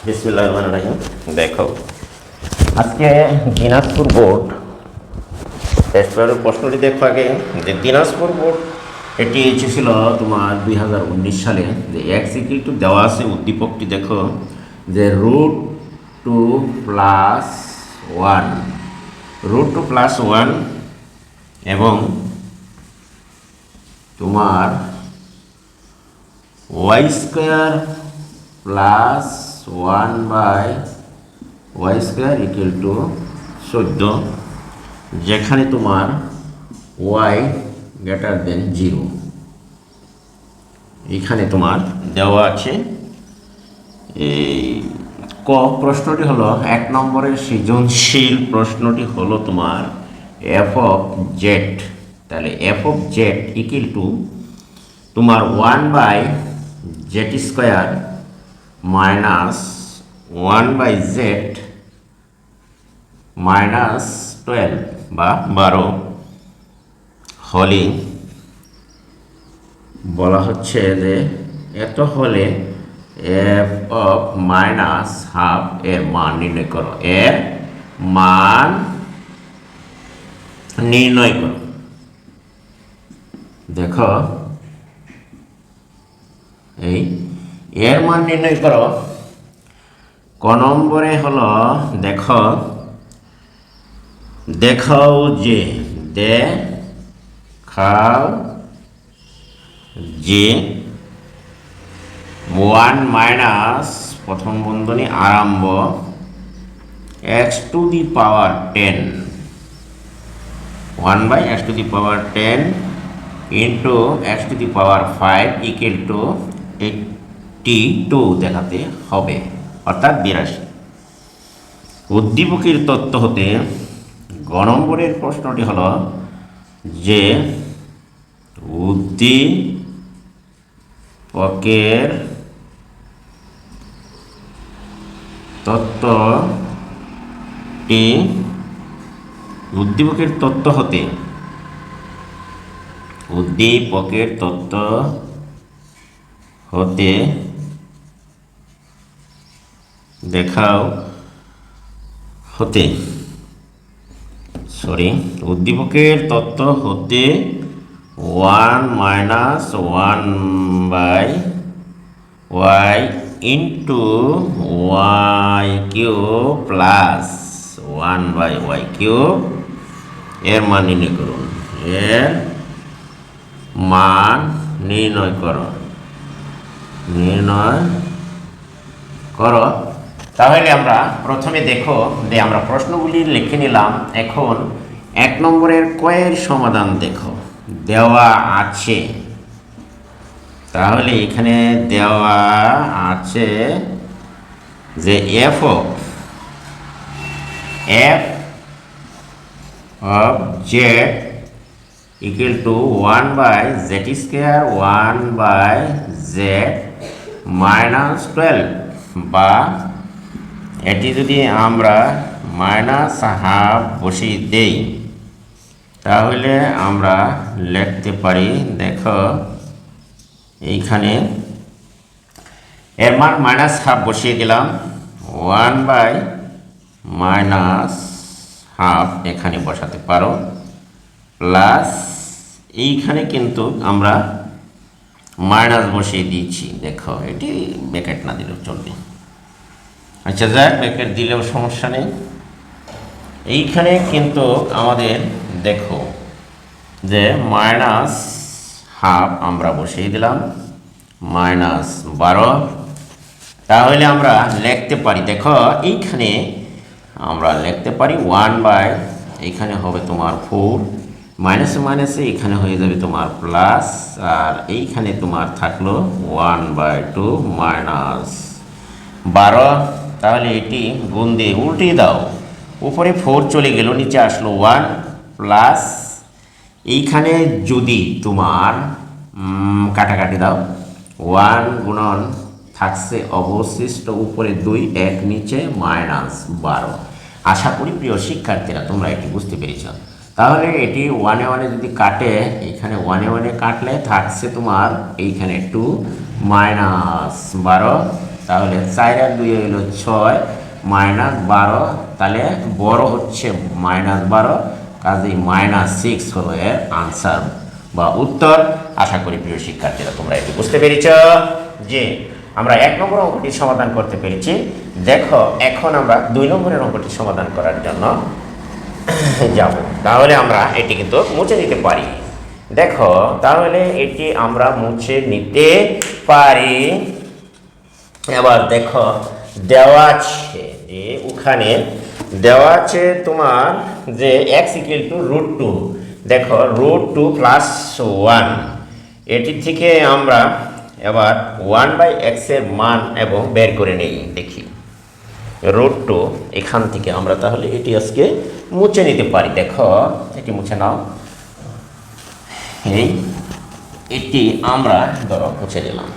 বিসমিল্লাহ রহমান রাহিম দেখো আজকে দিনাজপুর বোর্ড টেস্ট পেপারের প্রশ্নটি দেখো আগে যে দিনাজপুর বোর্ড এটি এসেছিল তোমার দুই হাজার উনিশ সালে যে এক্স দেওয়া আছে উদ্দীপকটি দেখো যে root two plus one root two plus one এবং তোমার Y square plus one by Y square equal to চোদ্দ, যেখানে তোমার ওয়াই গ্রেটার দেন জিরো এখানে তোমার দেওয়া আছে এই ক প্রশ্নটি হলো, এক নম্বরের সৃজনশীল প্রশ্নটি হলো তোমার এফ অফ জেড তাহলে F of Z equal to তোমার one by Z square minus one by Z minus twelve বা বারো। হলে বলা হচ্ছে যে এত হলে এফ অফ মাইনাস হাফ এর মান নির্ণয় করো। এর মান নির্ণয় করো। দেখো, এই এর মান নির্ণয় করো। ক নম্বরে হলো, দেখো, দেখাও যে দেখাও যে, ওয়ান মাইনাস প্রথম বন্ধনী আরম্ভ, X to the power ten, one by X to the power ten into X to the power five equal to eighty two দেখাতে হবে, অর্থাৎ বিরাশি। উদ্দীপকের তত্ত্ব হতে গ নম্বরের প্রশ্নটি হল যে উদ্দীপকের তত্ত্বটি উদ্দীপকের তত্ত্ব হতে উদ্দীপকের তত্ত্ব হতে দেখাও। হতে। সরি উদ্দীপকের তত্ত্ব হতে one minus one by Y into Y Q plus one by Y Q এর মান নির্ণয় করুন। এর মান নির্ণয় করো। নির্ণয় করো। তাহলে আমরা প্রথমে দেখো যে আমরা প্রশ্নগুলি লিখে নিলাম। এখন এক নম্বরের কয়ের সমাধান দেখো। দেওয়া আছে। তাহলে এখানে দেওয়া আছে যে F F of Z equal to one by Z square one by Z minus twelve বা এটি যদি আমরা মাইনাস হাফ বসিয়ে দেই, তাহলে আমরা লিখতে পারি, দেখো, এইখানে এর মান মাইনাস হাফ বসিয়ে দিলাম, ওয়ান বাই মাইনাস হাফ এখানে বসাতে পারো, প্লাস এইখানে কিন্তু আমরা মাইনাস বসিয়ে দিয়েছি, দেখো, এটি ব্যাকেট না দিলেও চলবে। আচ্ছা যাক ব্যাকেট দিলেও সমস্যা নেই। এইখানে কিন্তু আমাদের দেখো যে মাইনাস হাফ আমরা বসিয়ে দিলাম, মাইনাস বারো। তাহলে আমরা লিখতে পারি, দেখো, এইখানে আমরা লিখতে পারি ওয়ান বাই, এইখানে হবে তোমার ফোর, মাইনাসে মাইনাসে এখানে হয়ে যাবে তোমার প্লাস, আর এইখানে তোমার থাকল ওয়ান বাই টু মাইনাস বারো। তাহলে এটি গুণ দিয়ে উল্টিয়ে দাও। উপরে ফোর চলে গেল, নিচে আসলো ওয়ান প্লাস এইখানে যদি তোমার কাটাকাটি দাও। ওয়ান গুণন থাকছে অবশিষ্ট উপরে দুই, এক, নিচে মাইনাস বারো। আশা করি প্রিয় শিক্ষার্থীরা তোমরা এটি বুঝতে পেরেছ। তাহলে এটি ওয়ানে ওয়ানে যদি কাটে, এখানে ওয়ানে ওয়ানে কাটলে থাকছে তোমার এইখানে টু মাইনাস বারো। তাহলে চার আর দুই হলো ছয়, মাইনাস বারো, তাহলে বড় হচ্ছে মাইনাস বারো, কাজেই মাইনাস সিক্স হলো এর আনসার বা উত্তর। আশা করি প্রিয় শিক্ষার্থীরা তোমরা এটি বুঝতে পেরেছ যে আমরা এক নম্বর অঙ্কটি সমাধান করতে পেরেছি। দেখো, এখন আমরা দুই নম্বরের অঙ্কটি সমাধান করার জন্য যাব। তাহলে আমরা এটি কিন্তু মুছে দিতে পারি। দেখো, তাহলে এটি আমরা মুছে নিতে পারি। এবার দেখো, দেওয়া আছে যে ওখানে, দেওয়া আছে তোমার যে X equal to root two দেখো রুট টু প্লাস ওয়ান এটি থেকে আমরা এবার ওয়ান বাই এক্সের মান এবং বের করে নেই, দেখি। রুট টু এখান থেকে আমরা তাহলে এটি আজকে মুছে নিতে পারি। দেখো, এটি মুছে নাও। এই, এটি আমরা ধরো মুছে দিলাম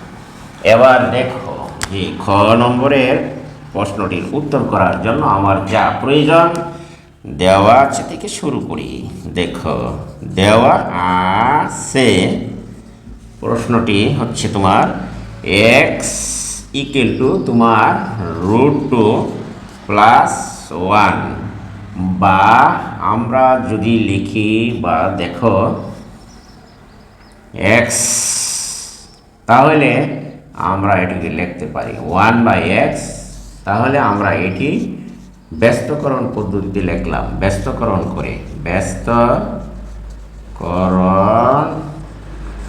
এবার দেখো যে খ নম্বরের প্রশ্নটির উত্তর করার জন্য আমার যা প্রয়োজন, দেওয়া আছে থেকে শুরু করি। দেখো, দেওয়া আছে। প্রশ্নটি হচ্ছে তোমার এক্স ইকুয়াল টু তোমার রুট টু প্লাস ওয়ান বা আমরা যদি লিখি বা দেখো এক্স তাহলে আমরা এটিকে লিখতে পারি ওয়ান বাই এক্স, তাহলে আমরা এটি ব্যস্তকরণ পদ্ধতিতে লিখলাম। ব্যস্তকরণ করে ব্যস্তকরণ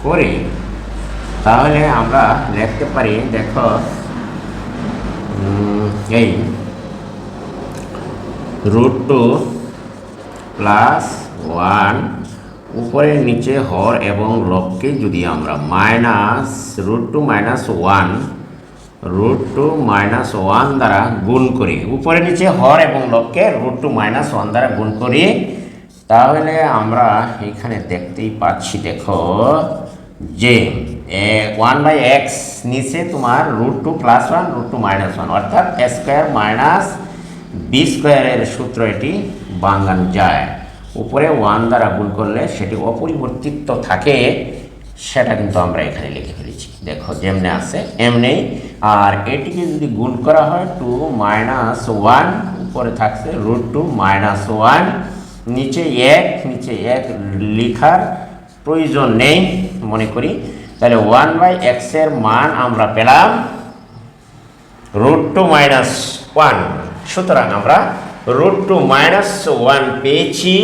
করে। তাহলে আমরা লিখতে পারি, দেখো এই রুট টু প্লাস ওয়ান উপরে নিচে হর এবং লবকে যদি আমরা minus root two minus one root two minus one দ্বারা গুণ করি উপরে নিচে হর এবং লবকে রুট টু মাইনাস ওয়ান দ্বারা গুণ করি, তাহলে আমরা এখানে দেখতেই পাচ্ছি, দেখো, যে ওয়ান বাই এক্স নিচে তোমার root two plus one root two minus one অর্থাৎ স্কোয়ার মাইনাস বি স্কোয়ারের সূত্র এটি বাঙ্গানো যায়। উপরে ওয়ান দ্বারা গুণ করলে সেটি অপরিবর্তিত থাকে, সেটা কিন্তু আমরা এখানে লিখে ফেলেছি। দেখো, যেমনে আছে, এমনি। আর এটিকে যদি গুণ করা হয়, টু মাইনাস ওয়ান, উপরে থাকছে রুট টু মাইনাস ওয়ান, নিচে এক নিচে এক লিখার প্রয়োজন নেই, মনে করি। তাহলে ওয়ান বাই এক্সের মান আমরা পেলাম রুট টু মাইনাস ওয়ান। সুতরাং আমরা রুট টু মাইনাস ওয়ান পেয়েছি।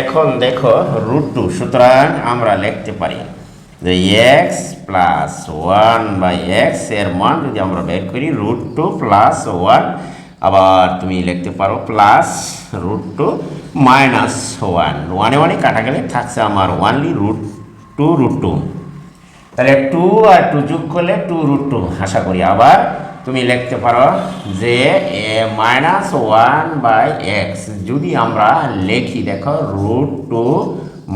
এখন দেখো রুট টু সুতরাং আমরা লিখতে পারি যে এক্স প্লাস ওয়ান বাই এক্সের মান যদি আমরা বের করি রুট টু প্লাস ওয়ান আবার তুমি লিখতে পারো plus root two minus one ওয়ানে ওয়ানে কাটা গেলে থাকছে আমার only root two root two তাহলে টু আর টু যোগ করলে টু রুট টু আশা করি আবার তুমি লিখতে পারো যে A minus one by X. যদি আমরা লিখি, দেখো, root two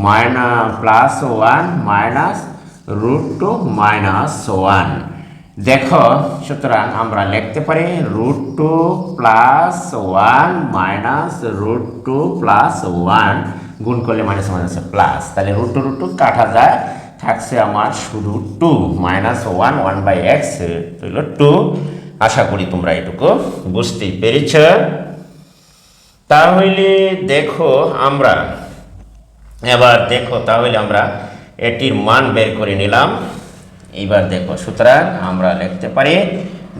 minus plus one minus root two minus one. দেখো, সুতরাং আমরা লিখতে পারি root two plus one minus root two plus one. গুণ করলে মাইনাস মাইনাস প্লাস। তাহলে রুট টু রুট টু কাটা যায়, থাকছে আমার শুধু two minus one one by X two. আশা করি তোমরা এটুকু বুঝতেই পেরেছ। তাহলে দেখো আমরা, এবার দেখো তাহলে আমরা এটির মান বের করে নিলাম। এবার দেখো সুতরাং আমরা লিখতে পারি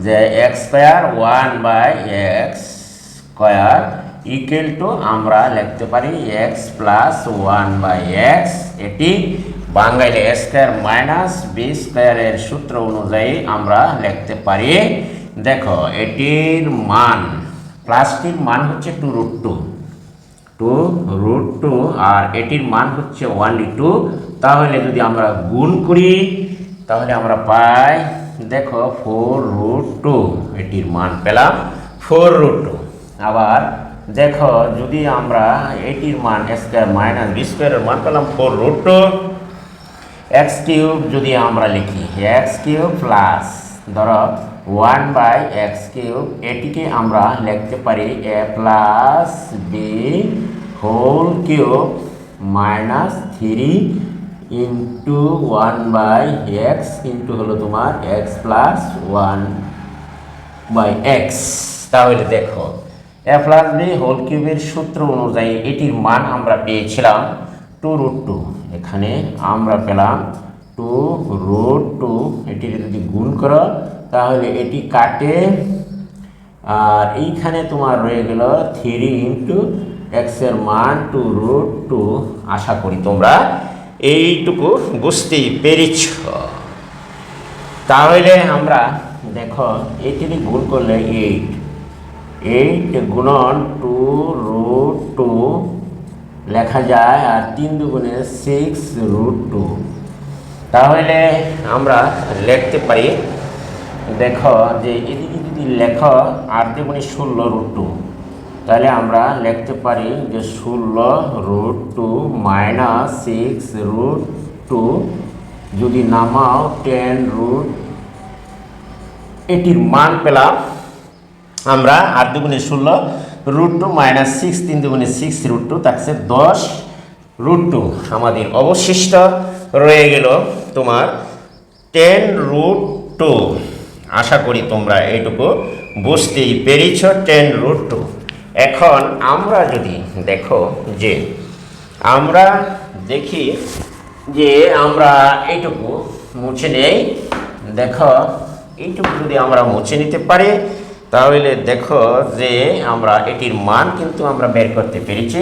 যে X square one by X square equal to আমরা লিখতে পারি X plus one by X এটি বাঙালি স্কোয়ার মাইনাস বি স্কোয়ারের সূত্র অনুযায়ী আমরা লিখতে পারি। দেখো, এটির মান প্লাসটির মান হচ্ছে two root two two root two আর এটির মান হচ্ছে ওয়ানলি টু তাহলে যদি আমরা গুণ করি, তাহলে আমরা পাই, দেখো ফোর রুট টু এটির মান পেলাম ফোর রুট টু আবার দেখো, যদি আমরা এটির মান স্কোয়ার মাইনাস বি স্কোয়ারের মান পেলাম four root two X cube যদি আমরা লিখি এক্স কিউব প্লাস ধরো ওয়ান বাই এক্স কিউব এটিকে আমরা লিখতে পারি A plus B whole cube minus three into one by X into হলো তোমার X plus one by X তাহলে দেখো এ প্লাস বি হোল কিউবের সূত্র অনুযায়ী এটির মান আমরা পেয়েছিলাম টু রুট টু এখানে আমরা পেলাম টু রুট টু এটির যদি গুণ করো তাহলে এটি কাটে। আর এইখানে তোমার রয়ে গেল থ্রি ইন্টু এক্সের মান টু রুট টু আশা করি তোমরা এইটুকু বুঝতেই পেরেছ। তাহলে আমরা দেখো এটি গুণ করলে এইট এইট গুণন টু রুট টু লেখা যায়, আর তিন দুগুণে সিক্স রুট টু তাহলে আমরা লিখতে পারি দেখো যে এদিকে যদি লেখ আট দুগুণে ষোলো রুট টু তাহলে আমরা লিখতে পারি যে ষোলো root two minus six root two যদি নামাও টেন রুট এটির মান পেলাম, আমরা আট দুগুণে ষোলো রুট টু মাইনাস সিক্স তিন দুগুণে সিক্স রুট টু থাকছে দশ রুট টু আমাদের অবশিষ্ট রয়ে গেল তোমার টেন রুট টু আশা করি তোমরা এইটুকু বুঝতেই পেরেছ টেন রুট টু এখন আমরা যদি দেখো যে আমরা দেখি যে আমরা এইটুকু মুছে নেই। দেখো, এইটুকু যদি আমরা মুছে নিতে পারি, তাহলে দেখো যে আমরা এটির মান কিন্তু আমরা বের করতে পেরেছি।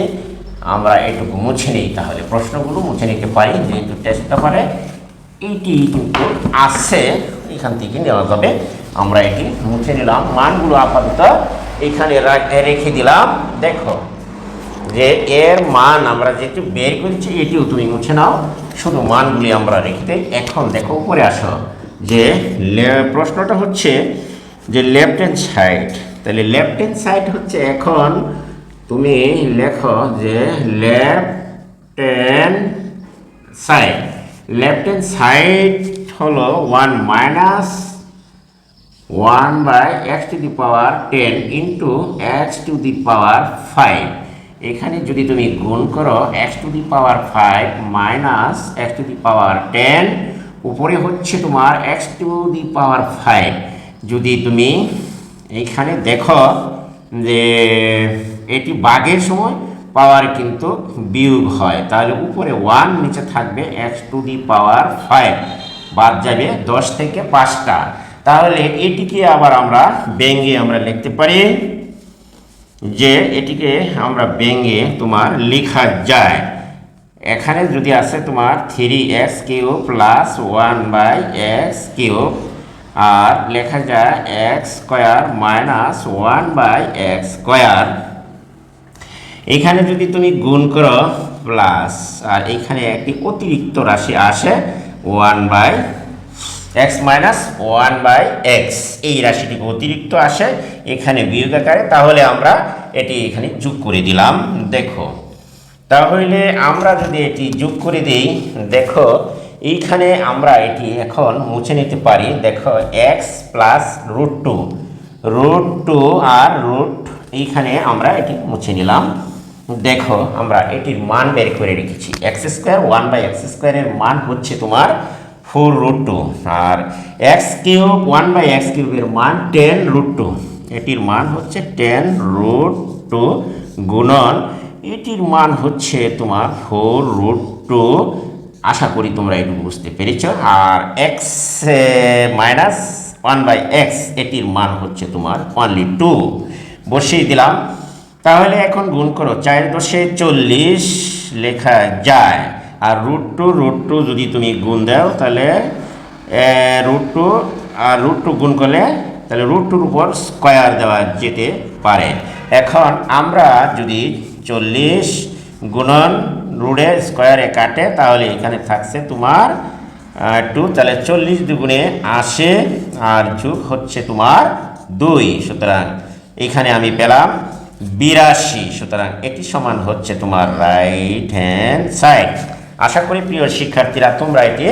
আমরা এটুকু মুছে নিই, তাহলে প্রশ্নগুলো মুছে নিতে পারি, যেহেতু টেস্ট পেপারে এইটি কিন্তু আসছে এখান থেকে নেওয়া যাবে। আমরা এটি মুছে নিলাম। মানগুলো আপাতত এখানে রেখে দিলাম। দেখো যে এর মান আমরা যেটি বের করেছি, এটিও তুমি মুছে নাও। শুধু মানগুলি আমরা রেখে এখন দেখো, উপরে আসো যে প্রশ্নটা হচ্ছে যে লেফট হ্যান্ড সাইড। তাহলে লেফট হ্যান্ড সাইড হচ্ছে এখন তুমি লেখো যে left hand side. Left hand side হলো one minus one by X to the power ten into X to the power five এখানে যদি তুমি গুণ করো X to the power five minus X to the power ten উপরে হচ্ছে তোমার X to the power five যদি তুমি এইখানে দেখো যে এটি বাঘের সময় পাওয়ার কিন্তু বিয়োগ হয়। তাহলে উপরে ওয়ান নিচে থাকবে X to the power five বাদ যাবে দশ থেকে পাঁচটা। তাহলে এটিকে আবার আমরা ব্যঙ্গে আমরা লিখতে পারি যে এটিকে আমরা ব্যঙ্গে তোমার লেখা যায়। এখানে যদি আছে তোমার three X Q plus one by X Q আর লেখা যায় X square minus one by X square. এখানে যদি তুমি গুণ করো প্লাস, আর এখানে একটি অতিরিক্ত রাশি আসে one by X minus one by X. এই রাশিটি অতিরিক্ত আসে এখানে বিয়োগ আকারে, তাহলে আমরা এটি এখানে যোগ করে দিলাম। দেখো, তাহলে আমরা যদি এটি যোগ করে দিই, দেখো, এইখানে আমরা এটি এখন মুছে নিতে পারি। দেখো, X plus root two root two আর রুট, এইখানে আমরা এটি মুছে নিলাম। দেখো, আমরা এটির মান বের করে রেখেছি। X square one by X স্কোয়ারের মান হচ্ছে তোমার four root two R X cube one by X কিউবের মান টেন রুট টু এটির মান হচ্ছে টেন রুট টু গুণন, এটির মান হচ্ছে তোমার ফোর রুট টু আশা করি তোমরা একটু বুঝতে পেরেছ। আর X minus one by X এটির মান হচ্ছে তোমার অনলি টু বসিয়ে দিলাম। তাহলে এখন গুণ করো, চার দশে চল্লিশ লেখা যায়। আর রুট টু রুট টু যদি তুমি গুণ দাও, তাহলে রুট টু আর রুট টু গুণ করলে, তাহলে রুট টুর উপর স্কোয়ার দেওয়া যেতে পারে। এখন আমরা যদি চল্লিশ গুণন রুটে স্কোয়ারে কাটে, তাহলে এখানে থাকছে তোমার টু তাহলে চল্লিশ দুগুণে আসে আর যুগ হচ্ছে তোমার দুই। সুতরাং এখানে আমি পেলাম বিরাশি, সুতরাং এটি সমান হচ্ছে তোমার রাইট হ্যান্ড সাইড আশা করি প্রিয় শিক্ষার্থীরা, তোমরা এটি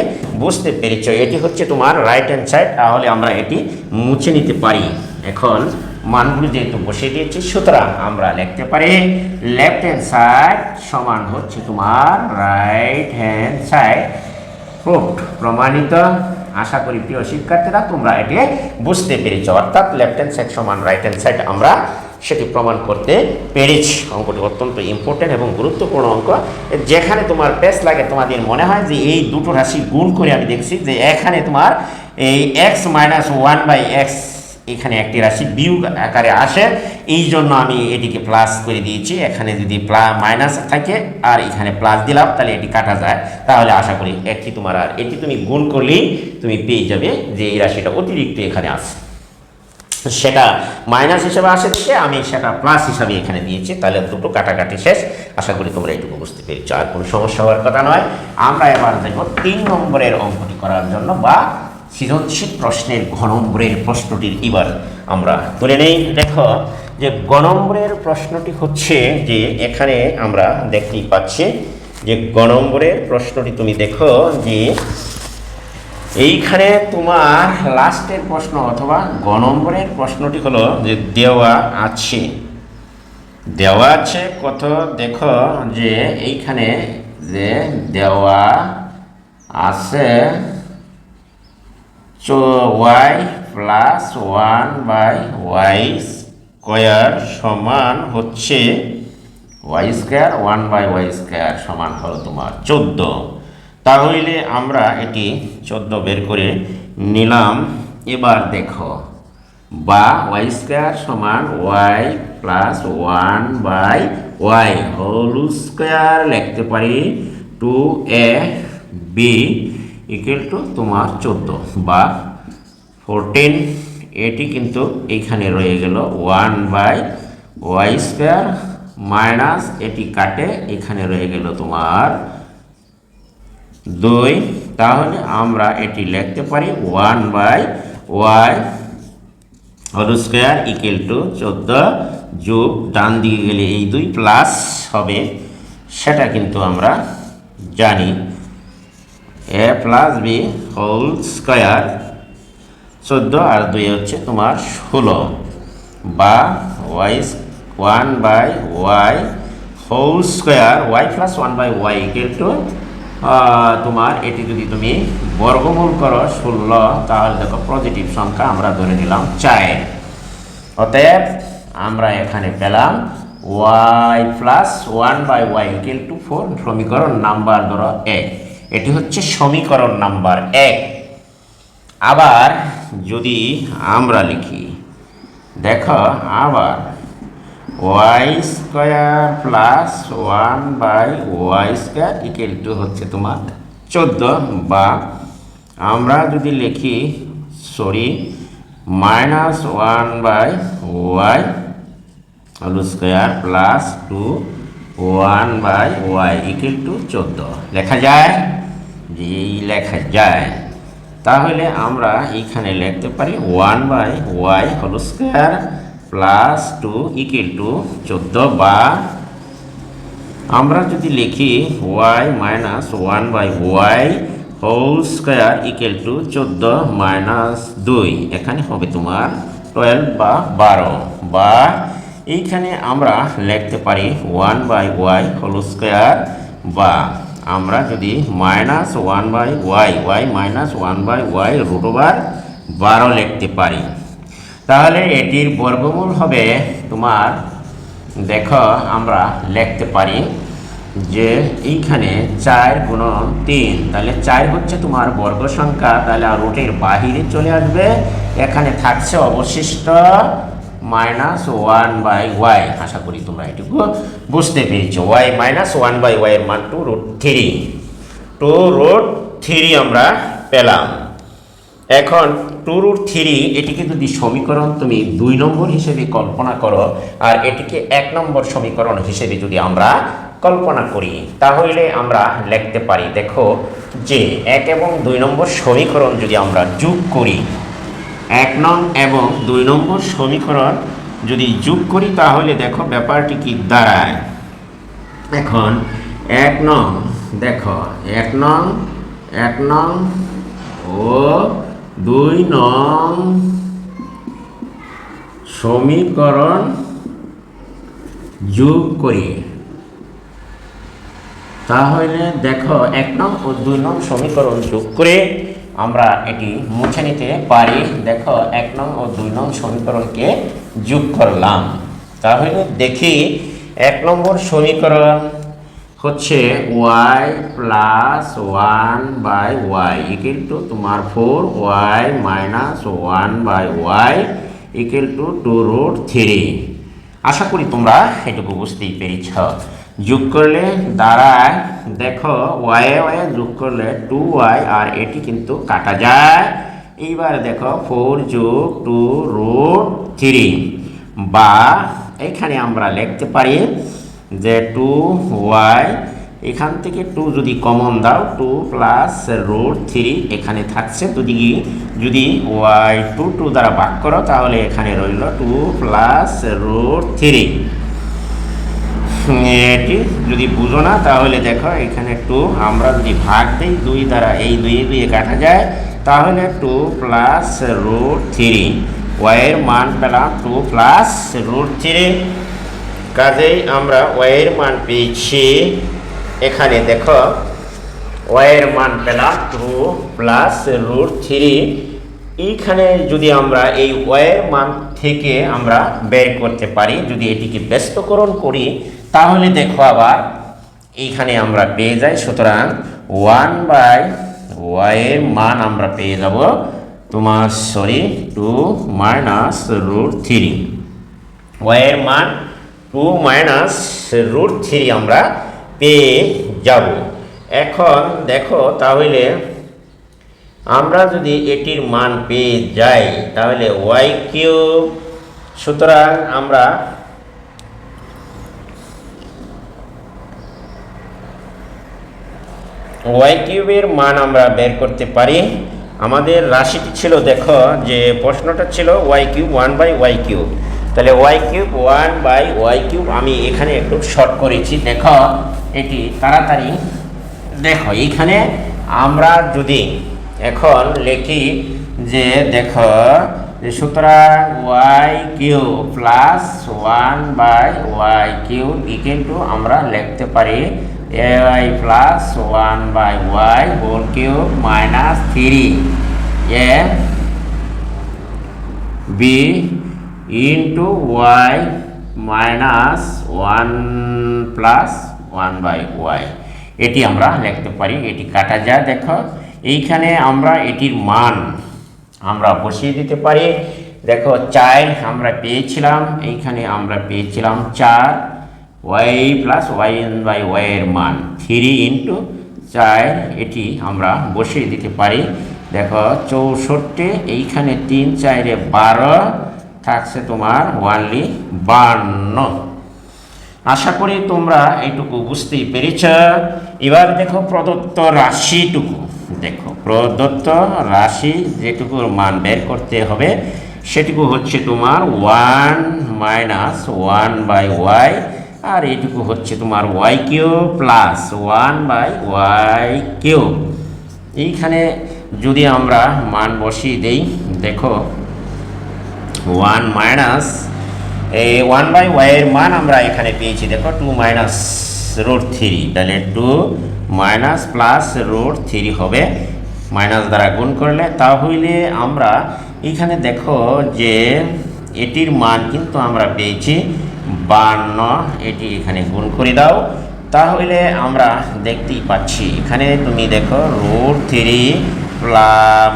বুঝতে পেরেছ। এটি হচ্ছে তোমার রাইট হ্যান্ড সাইড তাহলে আমরা এটি মুছে নিতে পারি। এখন মানগুলো যেহেতু বসে দিয়েছি, সুতরাং আমরা লিখতে পারি লেফট হ্যান্ড সাইড সমান হচ্ছে তোমার রাইট হ্যান্ড সাইড প্রুফড প্রমাণিত। আশা করি প্রিয় শিক্ষার্থীরা, তোমরা এটি বুঝতে পেরেছ। অর্থাৎ লেফট হ্যান্ড সাইড সমান রাইট হ্যান্ড সাইড আমরা সেটি প্রমাণ করতে পেরেছি। অঙ্কটি অত্যন্ত ইম্পর্টেন্ট এবং গুরুত্বপূর্ণ অঙ্ক। যেখানে তোমার পেস লাগে, তোমাদের মনে হয় যে এই দুটো রাশি গুণ করে আমি দেখছি যে এখানে তোমার এই X minus one by X এখানে একটি রাশি বিয়োগ আকারে আসে। এই জন্য আমি এটিকে প্লাস করে দিয়েছি। এখানে যদি প্লা মাইনাস থাকে আর এখানে প্লাস দিলাম, তাহলে এটি কাটা যায়। তাহলে আশা করি একটি তোমার আর এটি তুমি গুণ করলেই তুমি পেয়ে যাবে যে এই রাশিটা অতিরিক্ত এখানে আছে সেটা মাইনাস হিসাবে আসে থেকে আমি সেটা প্লাস হিসাবে এখানে দিয়েছি, তাহলে দুটো কাটাকাটি শেষ। আশা করি তোমরা এটুকু বুঝতে পেরেছ। আর কোনো সমস্যা হওয়ার কথা নয়। আমরা এবার দেখব তিন নম্বরের অঙ্কটি করার জন্য বা সৃজনশীল প্রশ্নের ঘ নম্বরের প্রশ্নটির এবার আমরা তুলে নেই। দেখো যে গ নম্বরের প্রশ্নটি হচ্ছে যে, এখানে আমরা দেখতেই পাচ্ছি যে গ নম্বরের প্রশ্নটি তুমি দেখো যে এইখানে তোমার লাস্টের প্রশ্ন অথবা গ নম্বরের প্রশ্নটি হলো যে দেওয়া আছে। দেওয়া আছে কত? দেখো যে এইখানে যে দেওয়া আছে Y plus one by Y square সমান হচ্ছে Y square, one by Y square সমান হলো তোমার চোদ্দ। তাহলে আমরা এটি চোদ্দ বের করে নিলাম। এবার দেখো, বা ওয়াই স্কোয়ার সমান Y plus one by Y whole square লিখতে পারি two A B equal to তোমার চোদ্দ বা ফোরটিন। এটি কিন্তু এইখানে রয়ে গেল one by Y square minus এটি কাটে, এখানে রয়ে গেল তোমার দুই, তাহলে আমরা এটি লিখতে পারি one by Y whole square equal to চোদ্দ যোগ ডান দিকে গেলে এই দুই প্লাস হবে। সেটা কিন্তু আমরা জানি। A plus B whole square চোদ্দ আর দুই হচ্ছে তোমার ষোলো বা Y one by Y whole square, Y plus one by Y equal to তোমার, এটি যদি তুমি বর্গমূল করো, ষোলো, তাহলে দেখো পজিটিভ সংখ্যা আমরা ধরে নিলাম চার। অতএব আমরা এখানে পেলাম Y plus one by Y equal to four সমীকরণ নাম্বার ধরো এক। এটি হচ্ছে সমীকরণ নাম্বার এক। আবার যদি আমরা লিখি, দেখো আবার Y square plus one by Y square equal to হচ্ছে তোমার চোদ্দ বা আমরা যদি লিখি sorry minus one by Y whole square plus two one by Y equal to চোদ্দ। লেখা যায়? যে লেখা যায়। তাহলে আমরা এখানে লিখতে পারি one by Y whole square plus two equal to চোদ্দ বা আমরা যদি লিখি Y minus one by Y whole square equal to চোদ্দ মাইনাস দুই। এখানে হবে তোমার টুয়েলভ বা বারো। বা এইখানে আমরা লিখতে পারি one by Y whole square বা আমরা যদি minus one by Y Y minus one by Y root over বারো লিখতে পারি। তাহলে এটির বর্গমূল হবে তোমার, দেখো আমরা লিখতে পারি যে এইখানে চার গুণন তিন, তাহলে চার হচ্ছে তোমার বর্গ সংখ্যা, তাহলে আর রুটের বাহিরে চলে আসবে। এখানে থাকছে অবশিষ্ট মাইনাস ওয়ান বাই ওয়াই আশা করি তোমরা এটুকু বুঝতে পেরেছ। Y minus one by Y এর মান two root three two root three আমরা পেলাম। এখন টু থ্রি এটিকে যদি সমীকরণ তুমি দুই নম্বর হিসেবে কল্পনা করো, আর এটিকে এক নম্বর সমীকরণ হিসেবে যদি আমরা কল্পনা করি, তাহলে আমরা লিখতে পারি, দেখো, যে এক এবং দুই নম্বর সমীকরণ যদি আমরা যোগ করি, এক নং এবং দুই নম্বর সমীকরণ যদি যোগ করি, তাহলে দেখো ব্যাপারটি কি দাঁড়ায়। এখন এক নং, দেখো, এক নং এক নং ও দুই নং সমীকরণ যোগ করি। তাহলে দেখো, এক নং ও দুই নং সমীকরণ যোগ করে আমরা এটি মুছে নিতে পারি। দেখো, এক নং ও দুই নং সমীকরণকে যোগ করলাম। তাহলে দেখি, এক নম্বর সমীকরণ হচ্ছে Y plus one by Y equal to তোমার four Y minus one by Y equal to two root three আশা করি তোমরা এটুকু বুঝতেই পেরেছ। যোগ করলে দাঁড়ায়, দেখো ওয়াই ওয়াই যোগ করলে টু ওয়াই আর এটি কিন্তু কাটা যায়। এইবার দেখো ফোর যোগ টু রুট থ্রি বা এখানে আমরা লিখতে পারি যে টু ওয়াই এখান থেকে টু যদি কমন দাও টু প্লাস রুট থ্রি এখানে থাকছে যদি যদি ওয়াই টু টু দ্বারা ভাগ করো, তাহলে এখানে রইল টু প্লাস রুট থ্রি এটি যদি বুঝো না, তাহলে দেখো এখানে টু আমরা যদি ভাগ দিই, দুই দ্বারা এই দুই দুয়ে কাটা যায়, তাহলে টু প্লাস রুট থ্রি ওয়াইয়ের মান পেলাম টু প্লাস রুট থ্রি কাজেই আমরা ওয়াইয়ের মান পেয়েছি। এখানে দেখো ওয়াইয়ের মান পেলাম টু প্লাস রুট থ্রি এইখানে যদি আমরা এই ওয়াইয়ের মান থেকে আমরা বের করতে পারি, যদি এটিকে ব্যস্তকরণ করি, তাহলে দেখো আবার এইখানে আমরা পেয়ে যাই। সুতরাং ওয়ান বাই ওয়াইয়ের মান আমরা পেয়ে যাব তোমার sorry two minus root three ওয়াইয়ের মান টু মাইনাস রুট থ্রি আমরা পেয়ে যাব। এখন দেখো তাহলে আমরা যদি এটির মান পেয়ে যাই, তাহলে ওয়াই কিউব, সুতরাং আমরা ওয়াই কিউবের মান আমরা বের করতে পারি। আমাদের রাশিটি ছিল, দেখো, যে প্রশ্নটা ছিল Y cube, one by Y cube. তাহলে Y cube one by Y cube আমি এখানে একটু শর্ট করেছি। দেখো, এটি তাড়াতাড়ি দেখো, এইখানে আমরা যদি এখন লিখি যে দেখো সুতরাং Y Q plus one by Y Q equal to আমরা লিখতে পারি A Y plus one by Y whole Q minus three A B into Y minus one plus one by Y এটি আমরা লিখতে পারি, এটি কাটা যায়, দেখো। এইখানে আমরা এটির মান আমরা বসিয়ে দিতে পারি। দেখো, চার আমরা পেয়েছিলাম, এইখানে আমরা পেয়েছিলাম চার। Y plus y n by ওয়াইয়ের মান থ্রি ইন্টু চার, এটি আমরা বসিয়ে দিতে পারি। দেখো, চৌষট্টি, এইখানে তিন, চারে বারো। থাকছে তোমার ওয়ানলি বান্ন। আশা করি তোমরা এইটুকু বুঝতেই পেরেছ। এবার দেখো প্রদত্ত রাশিটুকু। দেখো, প্রদত্ত রাশি যেটুকুর মান বের করতে হবে, সেটুকু হচ্ছে তোমার one minus one by y, আর এইটুকু হচ্ছে তোমার y q plus one by y q এইখানে যদি আমরা মান বসিয়ে দেই, দেখো ওয়ান মাইনাস এই ওয়ান বাই ওয়াইয়ের মান আমরা এখানে পেয়েছি, দেখো টু মাইনাস রুট থ্রি তাহলে two minus plus root three হবে মাইনাস দ্বারা গুণ করলে, তাহলে আমরা এখানে দেখো যে এটির মান কিন্তু আমরা পেয়েছি বান্ন, এটি এখানে গুণ করে দাও, তাহলে আমরা দেখতেই পাচ্ছি, এখানে তুমি দেখো রুট থ্রি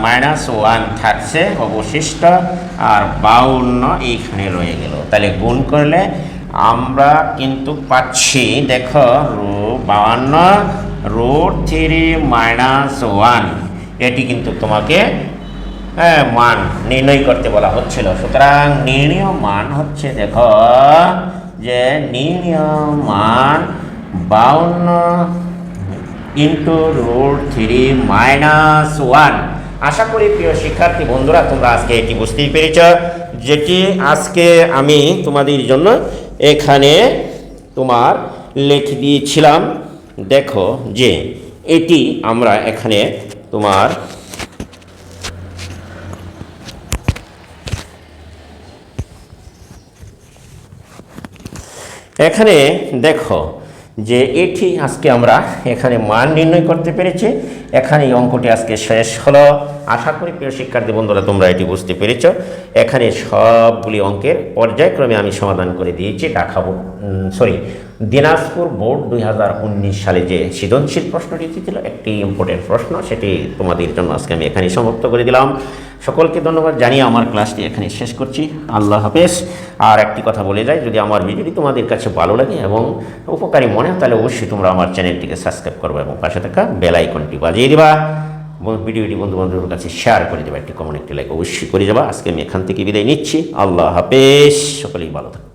মাইনাস ওয়ান থাকছে অবশিষ্ট আর বাউন্ন এইখানে রয়ে গেল। তাহলে গুণ করলে আমরা কিন্তু পাচ্ছি, দেখো, রো বাউন্ন রুট থ্রি মাইনাস ওয়ান। এটি কিন্তু তোমাকে মান নির্ণয় করতে বলা হচ্ছিল। সুতরাং নির্ণয় মান হচ্ছে, দেখো, যে নির্ণয় মান বাউন্ন into root three minus one আশা করি প্রিয় শিক্ষার্থী বন্ধুরা, তোমরা আজকে এটি বুঝতেই পেরেছ যেটি আজকে আমি তোমাদের জন্য এখানে তোমার লিখে দিয়েছিলাম। দেখো যে এটি আমরা এখানে তোমার এখানে দেখো যে এটি আজকে আমরা এখানে মান নির্ণয় করতে পেরেছি। এখানে এই অঙ্কটি আজকে শেষ হলো। আশা করি প্রিয় শিক্ষার্থী বন্ধুরা, তোমরা এটি বুঝতে পেরেছ। এখানে সবগুলি অঙ্কের পর্যায়ক্রমে আমি সমাধান করে দিয়েছি ঢাকা সরি দিনাজপুর বোর্ড দুই হাজার উনিশ সালে যে সৃজনশীল প্রশ্নটি ছিল একটি ইম্পর্টেন্ট প্রশ্ন, সেটি তোমাদের জন্য আজকে আমি এখানেই সমাপ্ত করে দিলাম। সকলকে ধন্যবাদ, জানিয়ে আমার ক্লাসটি এখানে শেষ করছি। আল্লাহ হাফেজ। আর একটি কথা বলে যাই, যদি আমার ভিডিওটি তোমাদের কাছে ভালো লাগে এবং উপকারী মনে হয়, তাহলে অবশ্যই তোমরা আমার চ্যানেলটিকে সাবস্ক্রাইব করবে এবং পাশে থাকা বেল আইকনটি বাজিয়ে দিবা। ভিডিওটি বন্ধু বান্ধবের কাছে শেয়ার করে দেবা, একটি কমেন্ট একটি লাইক অবশ্যই করে যাবা। আজকে আমি এখান থেকে বিদায় নিচ্ছি। আল্লাহ হাফেজ। সকলেই ভালো থাকো।